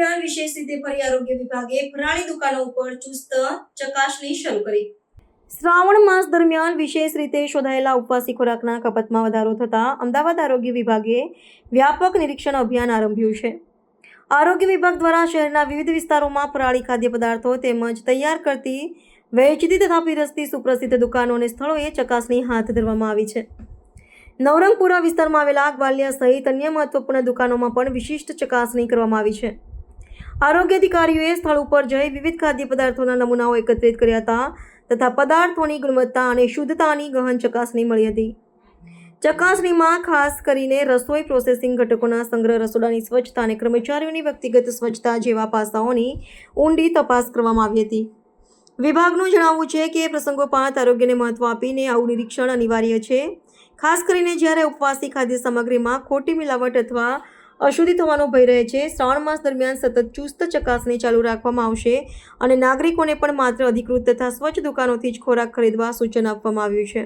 વિશેષ રીતે ફરી આરોગ્ય વિભાગે ફરાળી દુકાનો ઉપર ચુસ્ત ચકાસણી શરૂ કરી. શ્રાવણ માસ દરમિયાન વિશેષ રીતે શોધાયેલા ઉપવાસી ખોરાકના ખપતમાં વધારો થતાં અમદાવાદ આરોગ્ય વિભાગે વ્યાપક નિરીક્ષણ અભિયાન આરંભ્યું છે. આરોગ્ય વિભાગ દ્વારા શહેરના વિવિધ વિસ્તારોમાં ફરાળી ખાદ્ય પદાર્થો તેમજ તૈયાર કરતી વેચતી તથા પીરસતી સુપ્રસિદ્ધ દુકાનો અને સ્થળોએ ચકાસણી હાથ ધરવામાં આવી છે. નવરંગપુરા વિસ્તારમાં આવેલા ગ્વાલિયા સહિત અન્ય મહત્વપૂર્ણ દુકાનોમાં પણ વિશિષ્ટ ચકાસણી કરવામાં આવી છે. આરોગ્ય અધિકારીઓએ સ્થળ ઉપર જઈ વિવિધ ખાદ્ય પદાર્થોના નમૂનાઓ એકત્રિત કર્યા હતા તથા પદાર્થોની ગુણવત્તા અને શુદ્ધતાની ગહન ચકાસણી મળી હતી. ચકાસણીમાં ખાસ કરીને રસોઈ પ્રોસેસિંગ ઘટકોના સંગ્રહ, રસોડાની સ્વચ્છતા અને કર્મચારીઓની વ્યક્તિગત સ્વચ્છતા જેવા પાસાઓની ઊંડી તપાસ કરવામાં આવી હતી. વિભાગનું જણાવવું છે કે પ્રસંગોપાત આરોગ્યને મહત્વ આપીને આવું નિરીક્ષણ અનિવાર્ય છે. ખાસ કરીને જ્યારે ઉપવાસી ખાદ્ય સામગ્રીમાં ખોટી મિલાવટ અથવા અશુદ્ધિ થવાનો ભય રહે છે. શ્રાવણ માસ દરમિયાન સતત ચુસ્ત ચકાસણી ચાલુ રાખવામાં આવશે અને નાગરિકોને પણ માત્ર અધિકૃત તથા સ્વચ્છ દુકાનોથી જ ખોરાક ખરીદવા સૂચન આપવામાં આવ્યું છે.